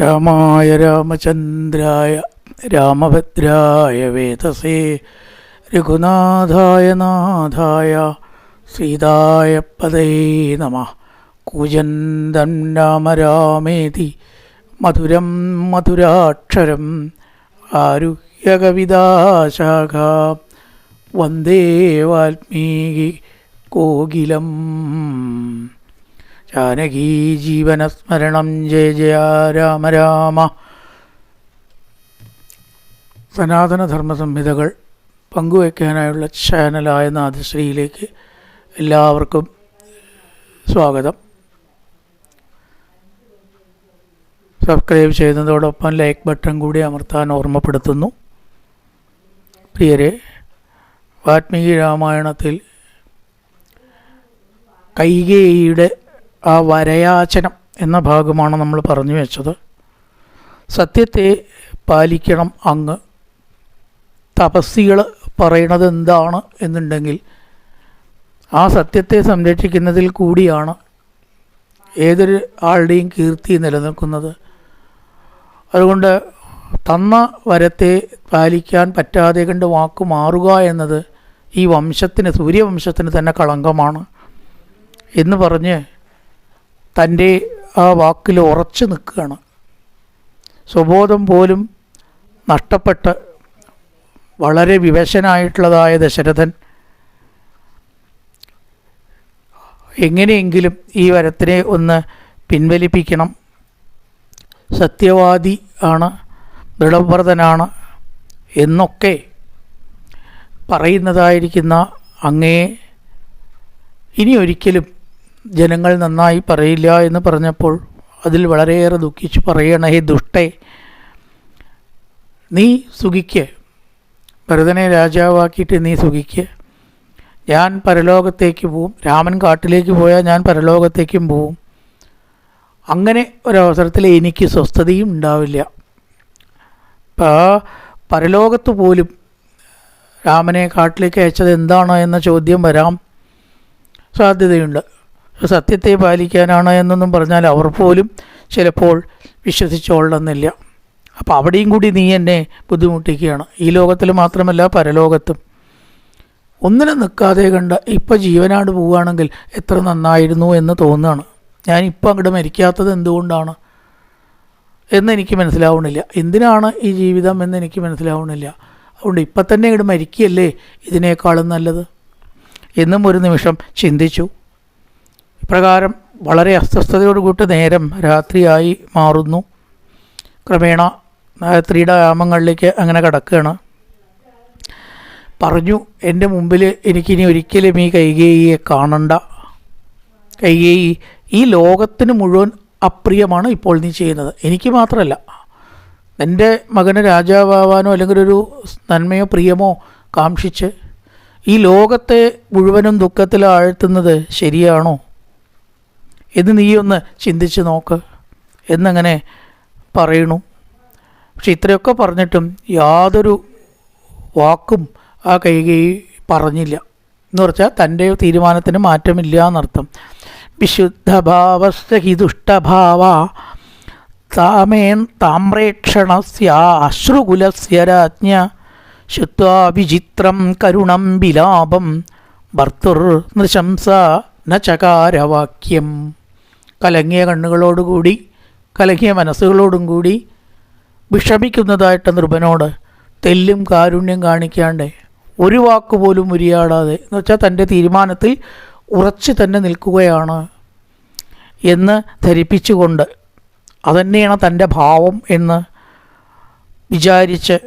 രാമായ രാമചന്ദ്രായ രാമഭദ്രായ വേദസേ രഘുനാഥായ നാഥായ സീതായ പദേ നമ. കൂജന്തം രാമ രാമേതി മധുരം മധുരാക്ഷരം ആരുഹ്യകവിതാശാഖ വന്ദേ വാൽമീകി കോകിലം. ജാനകീ ജീവനസ്മരണം ജയ ജയ രാമ രാമ. സനാതനധർമ്മ സംഹിതകൾ പങ്കുവയ്ക്കാനായുള്ള ചാനലായ നാദശ്രീയിലേക്ക് എല്ലാവർക്കും സ്വാഗതം. സബ്സ്ക്രൈബ് ചെയ്യുന്നതോടൊപ്പം ലൈക്ക് ബട്ടൺ കൂടി അമർത്താൻ ഓർമ്മപ്പെടുത്തുന്നു. പ്രിയരെ വാത്മീകി രാമായണത്തിൽ കൈകേയിയുടെ ആ വരയാചനം എന്ന ഭാഗമാണ് നമ്മൾ പറഞ്ഞു വെച്ചത്. സത്യത്തെ പാലിക്കണം അങ്ങ്. തപസ്സികൾ പറയണത് എന്താണ് എന്നുണ്ടെങ്കിൽ ആ സത്യത്തെ സംരക്ഷിക്കുന്നതിൽ കൂടിയാണ് ഏതൊരു ആളുടെയും കീർത്തി നിലനിൽക്കുന്നത്. അതുകൊണ്ട് തന്ന വരത്തെ പാലിക്കാൻ പറ്റാതെ കണ്ട് വാക്ക് മാറുക എന്നത് ഈ വംശത്തിന് സൂര്യവംശത്തിന് തന്നെ കളങ്കമാണ് എന്ന് പറഞ്ഞ് തന്റെ ആ വാക്കിൽ ഉറച്ചു നിൽക്കുകയാണ്. സ്വബോധം പോലും നഷ്ടപ്പെട്ട് വളരെ വിവശനായിട്ടുള്ളതായ ദശരഥൻ എങ്ങനെയെങ്കിലും ഈ വരത്തിനെ ഒന്ന് പിൻവലിപ്പിക്കണം. സത്യവാദി ആണ് ദൃഢവ്രതനാണ് എന്നൊക്കെ പറയുന്നതായിരിക്കുന്ന അങ്ങേ ഇനി ഒരിക്കലും ജനങ്ങൾ നന്നായി പറയില്ല എന്ന് പറഞ്ഞപ്പോൾ അതിൽ വളരെയേറെ ദുഃഖിച്ച്. പറയണ ഹേ ദുഷ്ടേ നീ സുഖിക്ക്. ഭരതനെ രാജാവാക്കിയിട്ട് നീ സുഖിക്ക്. ഞാൻ പരലോകത്തേക്ക് പോവും. രാമൻ കാട്ടിലേക്ക് പോയാൽ ഞാൻ പരലോകത്തേക്കും പോവും. അങ്ങനെ ഒരവസരത്തിൽ എനിക്ക് സ്വസ്ഥതയും ഉണ്ടാവില്ല. ഇപ്പോൾ പരലോകത്ത് പോലും രാമനെ കാട്ടിലേക്ക് അയച്ചത് എന്താണോ എന്ന ചോദ്യം വരാം സാധ്യതയുണ്ട്. സത്യത്തെ പാലിക്കാനാണ് എന്നൊന്നും പറഞ്ഞാൽ അവർ പോലും ചിലപ്പോൾ വിശ്വസിച്ചോളണമെന്നില്ല. അപ്പോൾ അവിടെയും കൂടി നീ എന്നെ ബുദ്ധിമുട്ടിക്കുകയാണ്. ഈ ലോകത്തിൽ മാത്രമല്ല പരലോകത്തും. ഒന്നിനും നിൽക്കാതെ കണ്ട ഇപ്പം ജീവനാട് പോവുകയാണെങ്കിൽ എത്ര നന്നായിരുന്നു എന്ന് തോന്നുകയാണ്. ഞാൻ ഇപ്പം അങ്ങോട്ട് മരിക്കാത്തത് എന്തുകൊണ്ടാണ് എന്നെനിക്ക് മനസ്സിലാവണില്ല എന്തിനാണ് ഈ ജീവിതം എന്നെനിക്ക് മനസ്സിലാവണില്ല അതുകൊണ്ട് ഇപ്പം തന്നെ ഇങ്ങോട്ട് മരിക്കുകയല്ലേ ഇതിനേക്കാളും നല്ലത്? എന്നും ഒരു നിമിഷം ചിന്തിച്ചു. ഇപ്രകാരം വളരെ അസ്വസ്ഥതയോടുകൂട്ട് നേരം രാത്രിയായി മാറുന്നു. ക്രമേണ രാത്രിയുടെ യാമങ്ങളിലേക്ക് അങ്ങനെ കിടക്കുകയാണ്. പറഞ്ഞു എന്റെ മുമ്പിൽ എനിക്കിനി ഒരിക്കലും ഈ കൈകേയിയെ കാണണ്ട. കൈകേയി ഈ ലോകത്തിന് മുഴുവൻ അപ്രിയമാണ് ഇപ്പോൾ നീ ചെയ്യുന്നത്. എനിക്ക് മാത്രമല്ല എന്റെ മകന് രാജാവാനോ അല്ലെങ്കിൽ ഒരു നന്മയോ പ്രിയമോ കാക്ഷിച്ച് ഈ ലോകത്തെ മുഴുവനും ദുഃഖത്തിൽ ആഴ്ത്തുന്നത് ശരിയാണോ? എന്ന് നീ ഒന്ന് ചിന്തിച്ച് നോക്ക്. എന്നങ്ങനെ പറയണു. പക്ഷെ ഇത്രയൊക്കെ പറഞ്ഞിട്ടും യാതൊരു വാക്കും ആ കൈകൈ പറഞ്ഞില്ല. എന്ന് പറഞ്ഞാൽ തന്റെ തീരുമാനത്തിന് മാറ്റമില്ല എന്നർത്ഥം വിശുദ്ധ ദുഷ്ടഭാവ താമേൻ താമ്രേക്ഷണസ്യ അശ്രുകുലസ്യ രാജ്ഞ ശുത്വാ വിചിത്രം കരുണം വിലാപം ഭർത്തുർ നൃശംസ ന ചകാരവാക്യം കലങ്ങിയ കണ്ണുകളോടുകൂടി കലങ്ങിയ മനസ്സുകളോടും കൂടി വിഷമിക്കുന്നതായിട്ട് നൃപനോട് തെല്ലും കാരുണ്യം കാണിക്കാണ്ട് ഒരു വാക്കുപോലും ഉരിയാടാതെ എന്ന് വെച്ചാൽ തന്റെ തീരുമാനത്തിൽ ഉറച്ചു തന്നെ നിൽക്കുകയാണ് എന്ന് ധരിപ്പിച്ചുകൊണ്ട് അതന്നെയാണ് തന്റെ ഭാവം എന്ന് വിചാരിച്ച്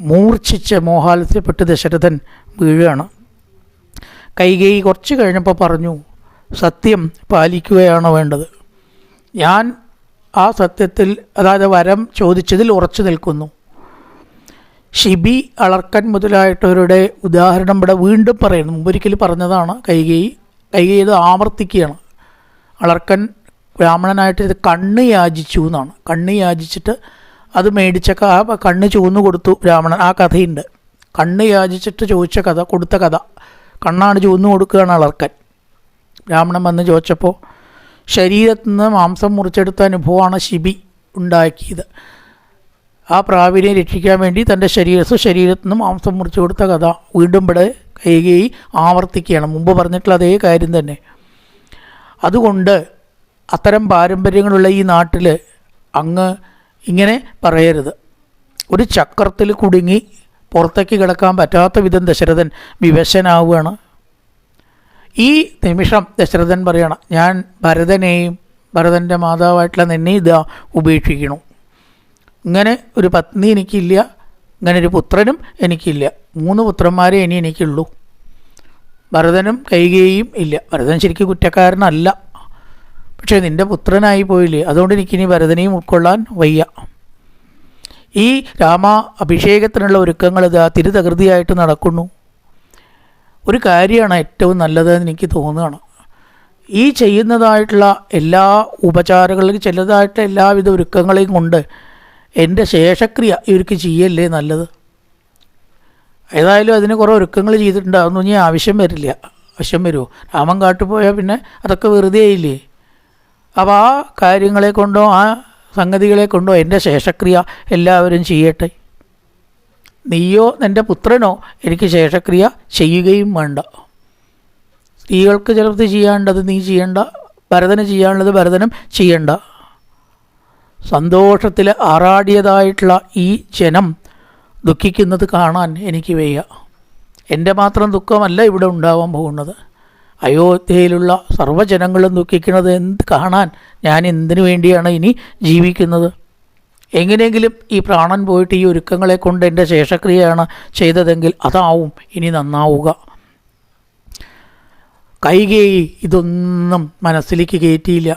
മൂർച്ഛിച്ച് മോഹാലസ്യപ്പെട്ട് ദശരഥൻ വീഴുകയാണ്. കൈകൈ കുറച്ച് കഴിഞ്ഞപ്പോൾ പറഞ്ഞു സത്യം പാലിക്കുകയാണ് വേണ്ടത്? ഞാൻ ആ സത്യത്തിൽ അതായത് വരം ചോദിച്ചതിൽ ഉറച്ചു നിൽക്കുന്നു. ഷിബി അളർക്കൻ മുതലായിട്ടവരുടെ ഉദാഹരണം ഇവിടെ വീണ്ടും പറയുന്നു. മുമ്പൊരിക്കൽ പറഞ്ഞതാണ് കൈകേയി കൈകേയി ഇത് ആവർത്തിക്കുകയാണ്. അളർക്കൻ ബ്രാഹ്മണനായിട്ട് ഇത് കണ്ണ് യാചിച്ചു എന്നാണ്. കണ്ണ് യാചിച്ചിട്ട് അത് മേടിച്ച കണ്ണ് ചൂന്നു കൊടുത്തു ബ്രാഹ്മണൻ. ആ കഥയുണ്ട്. കണ്ണ് യാചിച്ചിട്ട് ചോദിച്ച കഥ കൊടുത്ത കഥ. കണ്ണാണ് ചൂന്നു കൊടുക്കുകയാണ് അളർക്കൻ. ബ്രാഹ്മണൻ വന്ന് ചോദിച്ചപ്പോൾ ശരീരത്തിൽ നിന്ന് മാംസം മുറിച്ചെടുത്ത അനുഭവമാണ് ശിബി ഉണ്ടാക്കിയത്. ആ പ്രാവിനെ രക്ഷിക്കാൻ വേണ്ടി തന്റെ ശരീരസ് ശരീരത്തിൽ നിന്ന് മാംസം മുറിച്ചു കൊടുത്ത കഥ വീണ്ടും ഇവിടെ കൈകൈ ആവർത്തിക്കുകയാണ്. മുമ്പ് പറഞ്ഞിട്ടുള്ള അതേ കാര്യം തന്നെ. അതുകൊണ്ട് അത്തരം പാരമ്പര്യങ്ങളുള്ള ഈ നാട്ടിൽ അങ്ങ് ഇങ്ങനെ പറയരുത്. ഒരു ചക്രത്തിൽ കുടുങ്ങി പുറത്തേക്ക് കിടക്കാൻ പറ്റാത്ത വിധം ദശരഥൻ വിവശനാവുകയാണ് ഈ നിമിഷം ദശരഥൻ പറയണം ഞാൻ ഭരതനെയും ഭരതന്റെ മാതാവായിട്ടുള്ള നിന്നെ ഇതാ ഉപേക്ഷിക്കണു ഇങ്ങനെ ഒരു പത്നി എനിക്കില്ല ഇങ്ങനെ ഒരു പുത്രനും എനിക്കില്ല. മൂന്ന് പുത്രന്മാരെ ഇനി എനിക്കുള്ളൂ. ഭരതനും കൈകേയും ഇല്ല. ഭരതൻ ശരിക്കും കുറ്റക്കാരനല്ല. പക്ഷേ നിന്റെ പുത്രനായി പോയില്ലേ അതുകൊണ്ട് എനിക്കിനി ഭരതനെയും ഉൾക്കൊള്ളാൻ വയ്യ. ഈ രാമ അഭിഷേകത്തിനുള്ള ഒരുക്കങ്ങൾ ഇതാ തിരുതകൃതിയായിട്ട് നടക്കുന്നു. ഒരു കാര്യമാണ് ഏറ്റവും നല്ലതെന്ന് എനിക്ക് തോന്നുകയാണ്. ഈ ചെയ്യുന്നതായിട്ടുള്ള എല്ലാ ഉപചാരങ്ങളിലും ചിലതായിട്ടുള്ള എല്ലാവിധ ഒരുക്കങ്ങളെയും കൊണ്ട് എന്റെ ശേഷക്രിയ ഇവർക്ക് ചെയ്യല്ലേ നല്ലത്? ഏതായാലും അതിന് കുറേ ഒരുക്കങ്ങൾ ചെയ്തിട്ടുണ്ട്. അതൊന്നും ഇനി ആവശ്യം വരില്ല. ആവശ്യം വരുമോ? രാമൻ കാട്ടുപോയാൽ പിന്നെ അതൊക്കെ വെറുതെ ആയില്ലേ? അപ്പോൾ ആ കാര്യങ്ങളെ കൊണ്ടോ ആ സംഗതികളെ കൊണ്ടോ എന്റെ ശേഷക്രിയ എല്ലാവരും ചെയ്യട്ടെ. നീയോ നിന്റെ പുത്രനോ എനിക്ക് ശേഷക്രിയ ചെയ്യുകയും വേണ്ട. സ്ത്രീകൾക്ക് ചിലത് ചെയ്യാണ്ടത് നീ ചെയ്യണ്ട ഭരതന് ചെയ്യാനുള്ളത് ഭരതനും ചെയ്യണ്ട. സന്തോഷത്തിൽ ആറാടിയതായിട്ടുള്ള ഈ ജനം ദുഃഖിക്കുന്നത് കാണാൻ എനിക്ക് വയ്യ. എന്റെ മാത്രം ദുഃഖമല്ല ഇവിടെ ഉണ്ടാവാൻ പോകുന്നത്. അയോധ്യയിലുള്ള സർവജനങ്ങളും ദുഃഖിക്കുന്നത് എന്ത് കാണാൻ ഞാൻ എന്തിനു വേണ്ടിയാണ് ഇനി ജീവിക്കുന്നത്? എങ്ങനെയെങ്കിലും ഈ പ്രാണൻ പോയിട്ട് ഈ ഒരുക്കങ്ങളെ കൊണ്ട് എന്റെ ശേഷക്രിയയാണ് ചെയ്തതെങ്കിൽ അതാവും ഇനി നന്നാവുക. കൈകേയി ഇതൊന്നും മനസ്സിലേക്ക് കയറ്റിയില്ല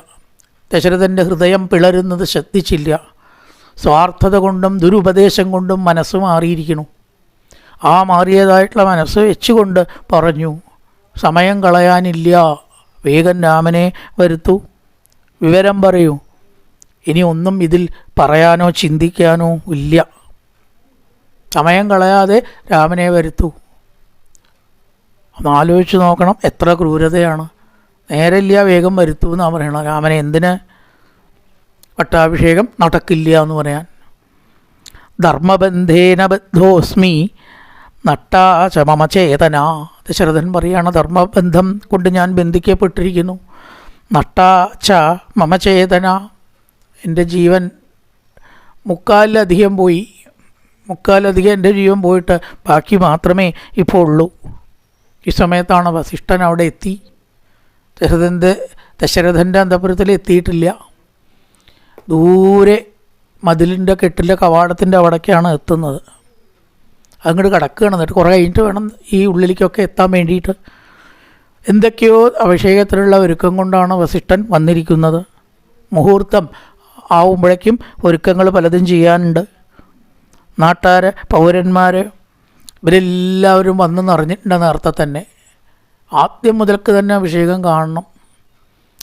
ദശരഥന്റെ ഹൃദയം പിളരുന്നത് ശ്രദ്ധിച്ചില്ല. സ്വാർത്ഥത കൊണ്ടും ദുരുപദേശം കൊണ്ടും മനസ്സ് മാറിയിരിക്കുന്നു. ആ മാറിയതായിട്ടുള്ള മനസ്സ് വെച്ചുകൊണ്ട് പറഞ്ഞു സമയം കളയാനില്ല. വേഗം രാമനെ വരുത്തൂ. വിവരം പറയൂ. ഇനി ഒന്നും ഇതിൽ പറയാനോ ചിന്തിക്കാനോ ഇല്ല. സമയം കളയാതെ രാമനെ വരുത്തൂ. ഒന്ന് ആലോചിച്ച് നോക്കണം എത്ര ക്രൂരതയാണ്. നേരമില്ല വേഗം വരുത്തൂ എന്നാണ് പറയണം രാമനെ എന്തിന് പട്ടാഭിഷേകം നടക്കില്ല എന്ന് പറയാൻ. ധർമ്മബന്ധേന ബദ്ധോസ്മി നട്ടാച മമ ചേതന. ദശരഥൻ പറയാണ് ധർമ്മബന്ധം കൊണ്ട് ഞാൻ ബന്ധിക്കപ്പെട്ടിരിക്കുന്നു. നട്ടാച്ച മമ ചേതന. എന്റെ ജീവൻ മുക്കാലിലധികം പോയി മുക്കാലധികം എന്റെ ജീവൻ പോയിട്ട് ബാക്കി മാത്രമേ ഇപ്പോൾ ഉള്ളൂ. ഈ സമയത്താണ് വസിഷ്ഠൻ അവിടെ എത്തി. ദശരഥന്റെ ദശരഥന്റെ അന്തപുരത്തിൽ എത്തിയിട്ടില്ല. ദൂരെ മതിലിന്റെ കെട്ടിലെ കവാടത്തിന്റെ അവിടേക്കാണ് എത്തുന്നത്. അങ്ങോട്ട് കിടക്കുകയാണ്. എന്നിട്ട് കുറേ കഴിഞ്ഞിട്ട് വേണം ഈ ഉള്ളിലേക്കൊക്കെ എത്താൻ വേണ്ടിയിട്ട്. എന്തൊക്കെയോ അഭിഷേകത്തിലുള്ള ഒരുക്കം കൊണ്ടാണ് വസിഷ്ഠൻ വന്നിരിക്കുന്നത്. മുഹൂർത്തം ആവുമ്പോഴേക്കും ഒരുക്കങ്ങൾ പലതും ചെയ്യാനുണ്ട്. നാട്ടുകാർ പൗരന്മാർ ഇവരെല്ലാവരും വന്ന് നിറഞ്ഞിട്ടുണ്ട് നേരത്തെ തന്നെ. ആദ്യം മുതൽക്ക് തന്നെ അഭിഷേകം കാണണം.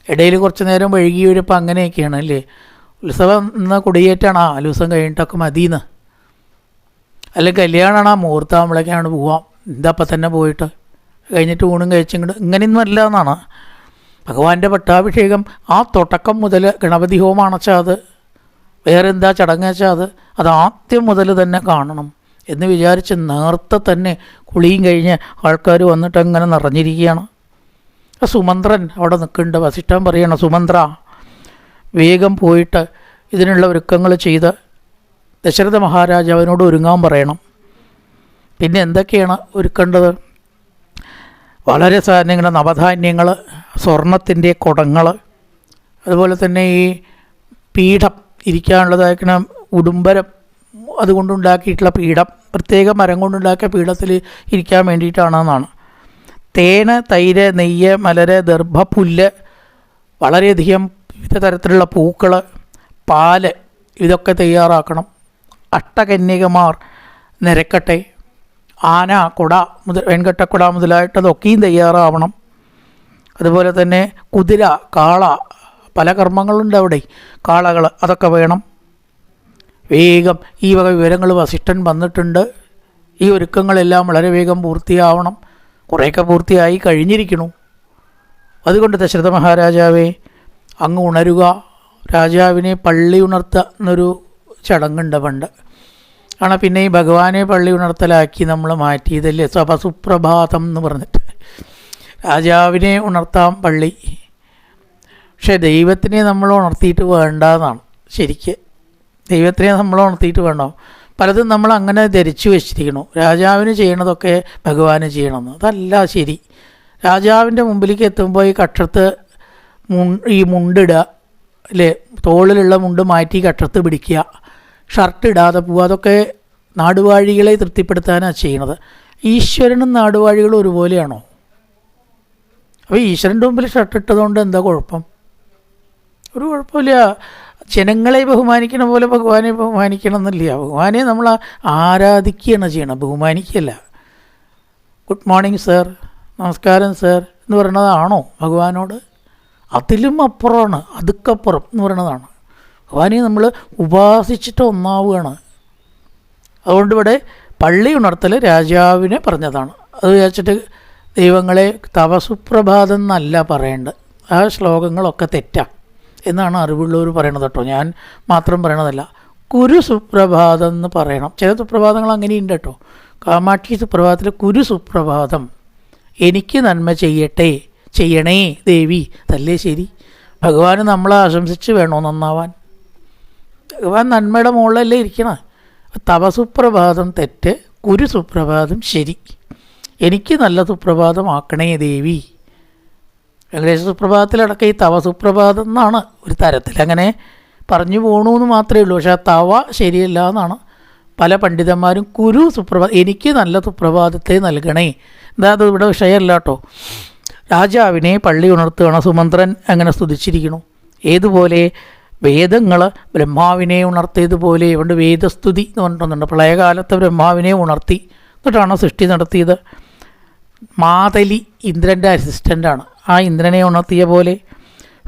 ഇടയിൽ കുറച്ച് നേരം വഴുകി വരുമ്പോൾ അങ്ങനെയൊക്കെയാണ് അല്ലേ? ഉത്സവം എന്ന കൊടിയേറ്റാണ്. ആ ദിവസം കഴിഞ്ഞിട്ടൊക്കെ മതിയെന്ന്. അല്ലെങ്കിൽ കല്യാണമാണ്. ആ മുഹൂർത്താകുമ്പോഴേക്കാണ് പോവാം. എന്താ അപ്പം തന്നെ പോയിട്ട്? കഴിഞ്ഞിട്ട് ഊണും കഴിച്ചിങ്ങോട്ട് ഇങ്ങനെയൊന്നും അല്ല എന്നാണ്. ഭഗവാന്റെ പട്ടാഭിഷേകം ആ തുടക്കം മുതൽ ഗണപതി ഹോമാണച്ചാൽ അത്. വേറെന്താ എന്താ ചടങ്ങ് വെച്ചാൽ അത്? അത് ആദ്യം മുതൽ തന്നെ കാണണം എന്ന് വിചാരിച്ച് നേർത്തെ തന്നെ കുളിയും കഴിഞ്ഞ് ആൾക്കാർ വന്നിട്ട് അങ്ങനെ നിറഞ്ഞിരിക്കുകയാണ്. സുമന്ത്രൻ അവിടെ നിൽക്കുന്നുണ്ട്. വസിഷ്ഠൻ പറയണം സുമന്ത്ര വേഗം പോയിട്ട് ഇതിനുള്ള ഒരുക്കങ്ങൾ ചെയ്ത് ദശരഥ മഹാരാജാവിനോട് ഒരുങ്ങാൻ പറയണം. പിന്നെ എന്തൊക്കെയാണ് ഒരുക്കേണ്ടത്? വളരെ സാധനങ്ങൾ നവധാന്യങ്ങൾ സ്വർണത്തിന്റെ കുടങ്ങൾ അതുപോലെ തന്നെ ഈ പീഠം ഇരിക്കാനുള്ളതായിരിക്കണ ഉടുമ്പരം അതുകൊണ്ടുണ്ടാക്കിയിട്ടുള്ള പീഠം പ്രത്യേക മരം കൊണ്ടുണ്ടാക്കിയ പീഠത്തിൽ ഇരിക്കാൻ വേണ്ടിയിട്ടാണെന്നാണ്. തേന് തൈര് നെയ്യ് മലര് ദർഭ പുല്ല് വളരെയധികം വിവിധ തരത്തിലുള്ള പൂക്കൾ പാൽ ഇതൊക്കെ തയ്യാറാക്കണം. അഷ്ടകന്യകമാർ നിരക്കട്ടെ. ആന കുട മുതൽ വെൺകട്ടക്കുട മുതലായിട്ടതൊക്കെയും തയ്യാറാവണം. അതുപോലെ തന്നെ കുതിര കാള പല കർമ്മങ്ങളുണ്ട് അവിടെ. കാളകൾ അതൊക്കെ വേണം. വേഗം ഈ വക വിവരങ്ങൾ വസിഷ്ഠൻ വന്നിട്ടുണ്ട്. ഈ ഒരുക്കങ്ങളെല്ലാം വളരെ വേഗം പൂർത്തിയാവണം. കുറേയൊക്കെ പൂർത്തിയായി കഴിഞ്ഞിരിക്കണു അതുകൊണ്ട് ദശരഥ മഹാരാജാവേ അങ്ങ് ഉണരുക. രാജാവിനെ പള്ളി ഉണർത്തുന്നൊരു ചടങ്ങുണ്ട് പണ്ട്. ആണ് പിന്നെ ഈ ഭഗവാനെ പള്ളി ഉണർത്തലാക്കി നമ്മൾ മാറ്റിയതല്ലേ? സഭ സുപ്രഭാതം എന്ന് പറഞ്ഞിട്ട്. രാജാവിനെ ഉണർത്താം പള്ളി. പക്ഷേ ദൈവത്തിനെ നമ്മൾ ഉണർത്തിയിട്ട് വേണ്ട എന്നാണ് ശരിക്ക്. ദൈവത്തിനെ നമ്മൾ ഉണർത്തിയിട്ട് വേണ്ടോ പലതും നമ്മൾ അങ്ങനെ ധരിച്ചു വെച്ചിരിക്കണു രാജാവിന് ചെയ്യണതൊക്കെ ഭഗവാന് ചെയ്യണമെന്ന്. അതല്ല ശരി. രാജാവിന്റെ മുമ്പിലേക്ക് എത്തുമ്പോൾ ഈ കക്ഷത്ത് മുൺ ഈ മുണ്ടിടുക അല്ലേ? തോളിലുള്ള മുണ്ട് മാറ്റി കക്ഷത്ത് പിടിക്കുക. ഷർട്ട് ഇടാതെ പോവുക. അതൊക്കെ നാടുവാഴികളെ തൃപ്തിപ്പെടുത്താനാണ് ചെയ്യണത്. ഈശ്വരനും നാടുവാഴികളും ഒരുപോലെയാണോ? അപ്പോൾ ഈശ്വരന്റെ മുമ്പിൽ ഷർട്ട് ഇട്ടതുകൊണ്ട് എന്താ കുഴപ്പം? ഒരു കുഴപ്പമില്ല. ജനങ്ങളെ ബഹുമാനിക്കണ പോലെ ഭഗവാനെ ബഹുമാനിക്കണം എന്നില്ല ഭഗവാനെ നമ്മൾ ആരാധിക്കുകയാണ് ചെയ്യണം ബഹുമാനിക്കല്ല ഗുഡ് മോർണിംഗ് സർ. നമസ്കാരം സർ എന്ന് പറയുന്നതാണോ ഭഗവാനോട്? അതിലും അപ്പുറമാണ്. അതുക്കപ്പുറം എന്ന് പറയുന്നതാണ്. ഭഗവാനെ നമ്മൾ ഉപാസിച്ചിട്ട് ഒന്നാവുകയാണ്. അതുകൊണ്ട് ഇവിടെ പള്ളി ഉണർത്തൽ രാജാവിനെ പറഞ്ഞതാണ്. അത് വിചാരിച്ചിട്ട് ദൈവങ്ങളെ തപസുപ്രഭാതം എന്നല്ല പറയേണ്ടത്. ആ ശ്ലോകങ്ങളൊക്കെ തെറ്റാണ് എന്നാണ് അറിവുള്ളവർ പറയണത് കേട്ടോ. ഞാൻ മാത്രം പറയണതല്ല. കുരു സുപ്രഭാതം എന്ന് പറയണം. ചില സുപ്രഭാതങ്ങൾ അങ്ങനെയുണ്ട് കേട്ടോ. കാമാക്ഷി സുപ്രഭാതത്തിൽ കുരു സുപ്രഭാതം എനിക്ക് നന്മ ചെയ്യട്ടെ ചെയ്യണേ ദേവി. അതല്ലേ ശരി? ഭഗവാന് നമ്മളെ ആശംസിച്ച് വേണോ നന്നാവാൻ? ഭഗവാൻ നന്മയുടെ മുകളിലല്ലേ ഇരിക്കണ? തപസുപ്രഭാതം തെറ്റ് കുരു സുപ്രഭാതം ശരി. എനിക്ക് നല്ല സുപ്രഭാതമാക്കണേ ദേവി. വെങ്കടേശ സുപ്രഭാതത്തിലടക്കം ഈ തവ സുപ്രഭാതം എന്നാണ് ഒരു തരത്തിൽ അങ്ങനെ പറഞ്ഞു പോകണു എന്ന് മാത്രമേ ഉള്ളൂ. പക്ഷേ ആ തവ ശരിയല്ല എന്നാണ് പല പണ്ഡിതന്മാരും കുരു സുപ്രഭാതം എനിക്ക് നല്ല സുപ്രഭാതത്തെ നൽകണേ. എന്താ അത് ഇവിടെ വിഷയമല്ല കേട്ടോ. രാജാവിനെ പള്ളി ഉണർത്തുകയാണ് സുമന്ത്രൻ അങ്ങനെ സ്തുതിച്ചിരിക്കണു ഏതുപോലെ വേദങ്ങൾ ബ്രഹ്മാവിനെ ഉണർത്തിയതുപോലെ ഇവിടെ വേദസ്തുതി എന്ന് പറഞ്ഞിട്ടുണ്ട്. പ്രളയകാലത്ത് ബ്രഹ്മാവിനെ ഉണർത്തി എന്നിട്ടാണ് സൃഷ്ടി നടത്തിയത്. മാതലി ഇന്ദ്രന്റെ അസിസ്റ്റന്റാണ് ആ ഇന്ദ്രനെ ഉണർത്തിയ പോലെ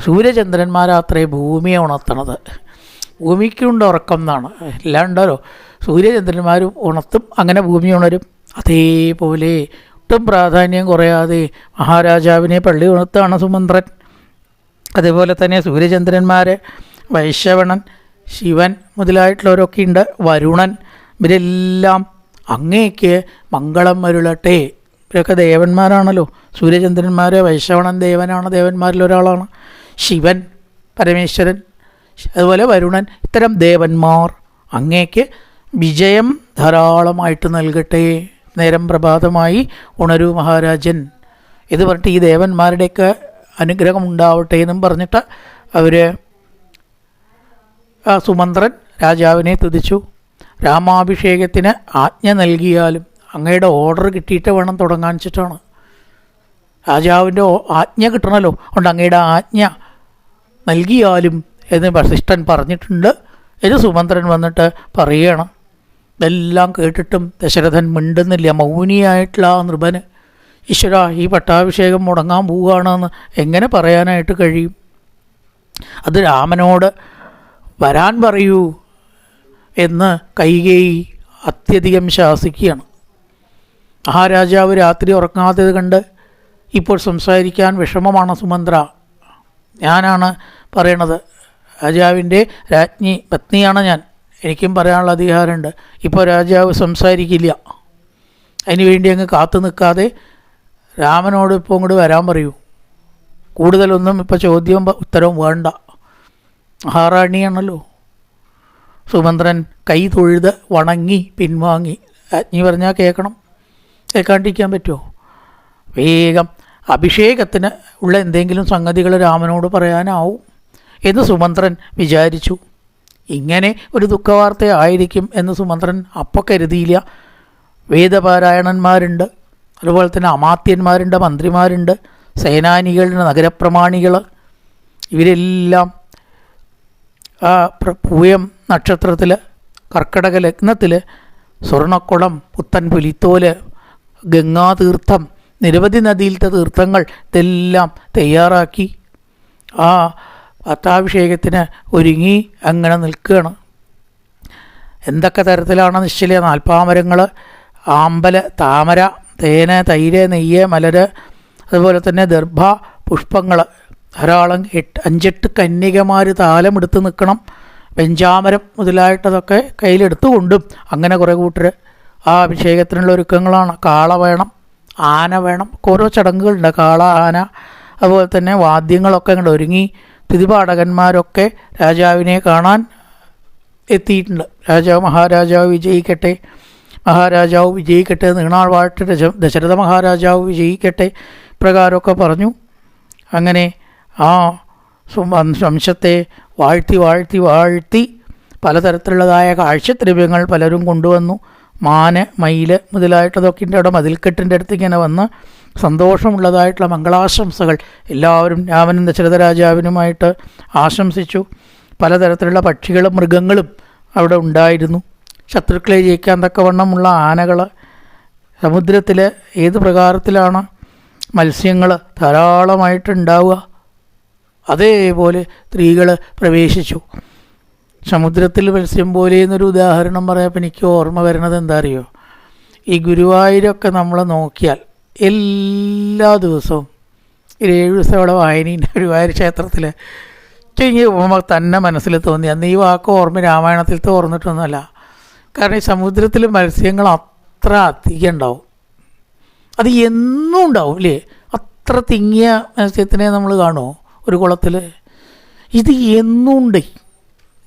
സൂര്യചന്ദ്രന്മാരാത്രേ ഭൂമിയെ ഉണർത്തണത്. ഭൂമിക്കുണ്ട് ഉറക്കം എന്നാണ്. എല്ലാം ഉണ്ടല്ലോ സൂര്യചന്ദ്രന്മാരും ഉണർത്തും അങ്ങനെ ഭൂമി ഉണരും. അതേപോലെ ഒട്ടും പ്രാധാന്യം കുറയാതെ മഹാരാജാവിനെ പള്ളി ഉണർത്താണ് സുമന്ത്രൻ. അതേപോലെ തന്നെ സൂര്യചന്ദ്രന്മാർ വൈശ്രവണൻ ശിവൻ മുതലായിട്ടുള്ളവരൊക്കെ ഉണ്ട്. വരുണൻ ഇവരെല്ലാം അങ്ങേക്ക് മംഗളം വരുളട്ടെ ഇവരൊക്കെ ദേവന്മാരാണല്ലോ. സൂര്യചന്ദ്രന്മാർ വൈശവണൻ ദേവനാണ് ദേവന്മാരിൽ ഒരാളാണ്. ശിവൻ പരമേശ്വരൻ അതുപോലെ വരുണൻ ഇത്തരം ദേവന്മാർ അങ്ങേക്ക് വിജയം ധാരാളമായിട്ട് നൽകട്ടെ. നേരം പ്രഭാതമായി ഉണരൂ മഹാരാജൻ. ഇത് പറഞ്ഞിട്ട് ഈ ദേവന്മാരുടെയൊക്കെ അനുഗ്രഹം ഉണ്ടാവട്ടെ എന്നും പറഞ്ഞിട്ട് അവർ സുമന്ത്രൻ രാജാവിനെ തുതിച്ചു. രാമാഭിഷേകത്തിന് ആജ്ഞ നൽകിയാലും അങ്ങയുടെ ഓർഡർ കിട്ടിയിട്ട് വേണം തുടങ്ങാൻ വെച്ചിട്ടാണ്. രാജാവിന്റെ ആജ്ഞ കിട്ടണമല്ലോ അതുകൊണ്ട് അങ്ങയുടെ ആജ്ഞ നൽകിയാലും എന്ന് വസിഷ്ഠൻ പറഞ്ഞിട്ടുണ്ട്. ഇത് സുമന്ത്രൻ വന്നിട്ട് പറയുകയാണ് ഇതെല്ലാം കേട്ടിട്ടും ദശരഥൻ മിണ്ടുന്നില്ല. മൗനിയായിട്ടുള്ള ആ നൃപന്. ഈശ്വര ഈ പട്ടാഭിഷേകം മുടങ്ങാൻ പോവുകയാണെന്ന് എങ്ങനെ പറയാനായിട്ട് കഴിയും? അത് രാമനോട് വരാൻ പറയൂ എന്ന് കൈകേയി അത്യധികം ശാസിക്കുകയാണ്. മഹാരാജാവ് രാത്രി ഉറങ്ങാത്തത് കണ്ട് ഇപ്പോൾ സംസാരിക്കാൻ വിഷമമാണ് സുമന്ത്ര. ഞാനാണ് പറയണത്. രാജാവിന്റെ രാജ്ഞി പത്നിയാണ് ഞാൻ. എനിക്കും പറയാനുള്ള അധികാരമുണ്ട്. ഇപ്പോൾ രാജാവ് സംസാരിക്കില്ല. അതിനുവേണ്ടി അങ്ങ് കാത്തു നിൽക്കാതെ രാമനോട് ഇപ്പോൾ ഇങ്ങോട്ട് വരാൻ പറയൂ. കൂടുതലൊന്നും ഇപ്പോൾ ചോദ്യം ഉത്തരവും വേണ്ട. മഹാറാണിയാണല്ലോ സുമന്ത്രൻ കൈ തൊഴുത് വണങ്ങി പിൻവാങ്ങി. അജ്ഞി പറഞ്ഞാൽ കേൾക്കണം കേൾക്കാണ്ടിരിക്കാൻ പറ്റുമോ വേഗം അഭിഷേകത്തിന് ഉള്ള എന്തെങ്കിലും സംഗതികൾ രാമനോട് പറയാനാവും എന്ന് സുമന്ത്രൻ വിചാരിച്ചു. ഇങ്ങനെ ഒരു ദുഃഖവാർത്ത ആയിരിക്കും എന്ന് സുമന്ത്രൻ അപ്പോൾ കരുതിയില്ല. വേദപാരായണന്മാരുണ്ട്. അതുപോലെ തന്നെ അമാത്യന്മാരുണ്ട് മന്ത്രിമാരുണ്ട് സേനാനികളുടെ നഗരപ്രമാണികൾ ഇവരെല്ലാം പൂയം നക്ഷത്രത്തിൽ കർക്കിടക ലഗ്നത്തിൽ സ്വർണക്കുളം പുത്തൻ പുലിത്തോൽ ഗംഗാതീർത്ഥം നിരവധി നദിയിലത്തെ തീർത്ഥങ്ങൾ ഇതെല്ലാം തയ്യാറാക്കി ആ പത്താഭിഷേകത്തിന് ഒരുങ്ങി അങ്ങനെ നിൽക്കുകയാണ്. എന്തൊക്കെ തരത്തിലാണ് നിശ്ചല നാൽപ്പാമരങ്ങൾ ആമ്പൽ താമര തേന് തൈര് നെയ്യ് മലര് അതുപോലെ തന്നെ ദർഭ പുഷ്പങ്ങൾ ധാരാളം എട്ട് അഞ്ചെട്ട് കന്യകമാർ താലമെടുത്ത് നിൽക്കണം വെഞ്ചാമരം മുതലായിട്ടതൊക്കെ കയ്യിലെടുത്തുകൊണ്ടും അങ്ങനെ കുറേ കൂട്ടർ ആ അഭിഷേകത്തിനുള്ള ഒരുക്കങ്ങളാണ്. കാള വേണം ആന വേണം ഓരോ ചടങ്ങുകളുണ്ട്. കാള ആന അതുപോലെ തന്നെ വാദ്യങ്ങളൊക്കെ അങ്ങോട്ട് ഒരുങ്ങി തിരുപാടകന്മാരൊക്കെ രാജാവിനെ കാണാൻ എത്തിയിട്ടുണ്ട്. രാജാവ് മഹാരാജാവ് വിജയിക്കട്ടെ മഹാരാജാവ് വിജയിക്കട്ടെ നീണാൾ വാഴ്ത്ത ദശരഥ മഹാരാജാവ് വിജയിക്കട്ടെ പ്രകാരമൊക്കെ പറഞ്ഞു. അങ്ങനെ ആ വംശത്തെ വാഴ്ത്തി വാഴ്ത്തി വാഴ്ത്തി പലതരത്തിലുള്ളതായ കാഴ്ചദ്രവ്യങ്ങൾ പലരും കൊണ്ടുവന്നു. മാന് മയിൽ മുതലായിട്ടതൊക്കെ അവിടെ മതിൽക്കെട്ടിന്റെ അടുത്ത് ഇങ്ങനെ വന്ന് സന്തോഷമുള്ളതായിട്ടുള്ള മംഗളാശംസകൾ എല്ലാവരും രാമനും ദശരഥ രാജാവിനുമായിട്ട് ആശംസിച്ചു. പലതരത്തിലുള്ള പക്ഷികളും മൃഗങ്ങളും അവിടെ ഉണ്ടായിരുന്നു. ശത്രുക്കളെ ജയിക്കാൻ തക്കവണ്ണമുള്ള ആനകൾ സമുദ്രത്തിൽ ഏത് പ്രകാരത്തിലാണ് മത്സ്യങ്ങൾ ധാരാളമായിട്ടുണ്ടാവുക അതേപോലെ സ്ത്രീകൾ പ്രവേശിച്ചു. സമുദ്രത്തിൽ മത്സ്യം പോലെ എന്നൊരു ഉദാഹരണം പറയാപ്പോൾ എനിക്ക് ഓർമ്മ വരുന്നത് എന്താ അറിയോ ഈ ഗുരുവായൂരൊക്കെ നമ്മൾ നോക്കിയാൽ എല്ലാ ദിവസവും ഒരു ഏഴ് ദിവസം അവിടെ വായനീന്റെ ഗുരുവായൂർ ക്ഷേത്രത്തിൽ ചെങ്ങി പോകുമ്പോൾ തന്നെ മനസ്സിൽ തോന്നി. അന്ന് ഈ വാക്ക് ഓർമ്മ രാമായണത്തിലത്തെ ഓർന്നിട്ടൊന്നുമല്ല കാരണം ഈ സമുദ്രത്തിൽ മത്സ്യങ്ങൾ അത്ര അധികം ഉണ്ടാവും. അത് എന്നും ഉണ്ടാവും അല്ലേ അത്ര തിങ്ങിയ മത്സ്യത്തിനെ നമ്മൾ കാണുമോ? ഒരു കുളത്തിൽ ഇത് എന്നുണ്ട്.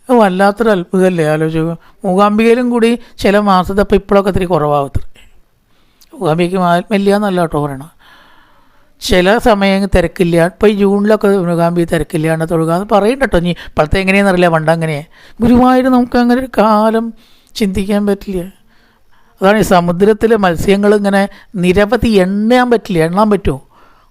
വല്ലാത്തൊരു അത്ഭുതമല്ലേ ആലോചിക്കുക മൂകാംബികയിലും കൂടി ചില മാസത്തെ അപ്പം ഇപ്പോഴൊക്കെ ഇത്തിരി കുറവാകത്തില്ല മൂകാംബികയ്ക്ക് ആത്മല്യ എന്നല്ല കേട്ടോ പറയണം ചില സമയം തിരക്കില്ല. ഇപ്പോൾ ഈ ജൂണിലൊക്കെ മൂകാംബി തിരക്കില്ലാണ്ട് തൊഴുകാന്ന് പറയും കേട്ടോ. ഇനി ഇപ്പോഴത്തെ എങ്ങനെയാണെന്നറിയില്ല പണ്ട് അങ്ങനെ. ഗുരുവായൂർ നമുക്ക് അങ്ങനെ ഒരു കാലം ചിന്തിക്കാൻ പറ്റില്ല. അതാണ് ഈ സമുദ്രത്തിലെ മത്സ്യങ്ങൾ ഇങ്ങനെ നിരവധി എണ്ണാൻ പറ്റില്ല. എണ്ണാൻ പറ്റുമോ?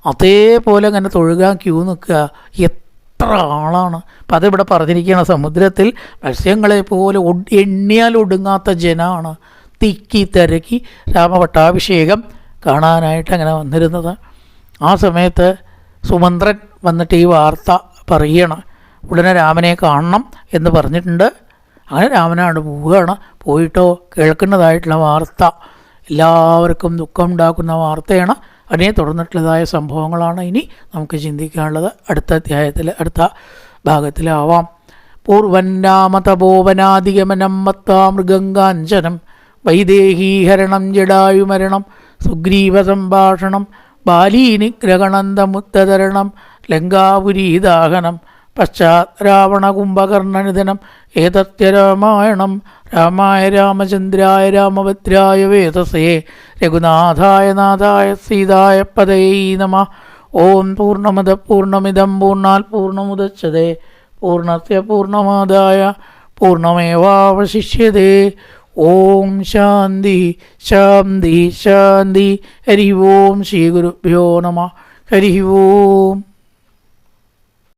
അതേപോലെ അങ്ങനെ തൊഴുകാൻ ക്യൂ നിൽക്കുക? എത്ര ആളാണ്. അപ്പം അതിവിടെ പറഞ്ഞിരിക്കുകയാണ് സമുദ്രത്തിൽ മത്സ്യങ്ങളെ പോലെ എണ്ണിയാൽ ഒടുങ്ങാത്ത ജനമാണ് തിക്കി തിരക്കി രാമപട്ടാഭിഷേകം കാണാനായിട്ട് അങ്ങനെ വന്നിരുന്നത്. ആ സമയത്ത് സുമന്ത്രൻ വന്നിട്ട് ഈ വാർത്ത പറയണം. ഉടനെ രാമനെ കാണണം എന്ന് പറഞ്ഞിട്ടുണ്ട്. അങ്ങനെ രാമനാണ് പോവുകയാണ്. പോയിട്ടോ? കേൾക്കുന്നതായിട്ടുള്ള വാർത്ത. എല്ലാവർക്കും ദുഃഖം ഉണ്ടാക്കുന്ന വാർത്തയാണ്. അതിനെ തുടർന്നിട്ടുള്ളതായ സംഭവങ്ങളാണ് ഇനി നമുക്ക് ചിന്തിക്കാനുള്ളത്. അടുത്ത അധ്യായത്തിൽ അടുത്ത ഭാഗത്തിലാവാം. പൂർവന്നാമതപോവനാധിഗമനം മത്താ മൃഗങ്കാഞ്ചനം വൈദേഹീഹരണം ജഡായുമരണം സുഗ്രീവ സംഭാഷണം ബാലീനിഗ്രഹണന്തമുത്തതരണം ലങ്കാപുരീദാഹനം പശ്ചാത് രാവണകുംഭകർണനിധനം ഏതത്യ രാമായണം. രാമായ രാമചന്ദ്രായ രാമഭദ്രായ വേദസേ. രഘുനാഥായ നാഥായ സീതായ പദയൈ നമ. ഓം പൂർണമത പൂർണമിതം പൂർണാൽ പൂർണമുദച്ഛതേ പൂർണസ്യ പൂർണമാദായ പൂർണമേവാവശിഷ്യതേ ഓം ശാന്തി ശാന്തി ശാന്തി. ഹരി ഓം ശ്രീ ഗുരുഭ്യോ നമ. ഹരി ഓം.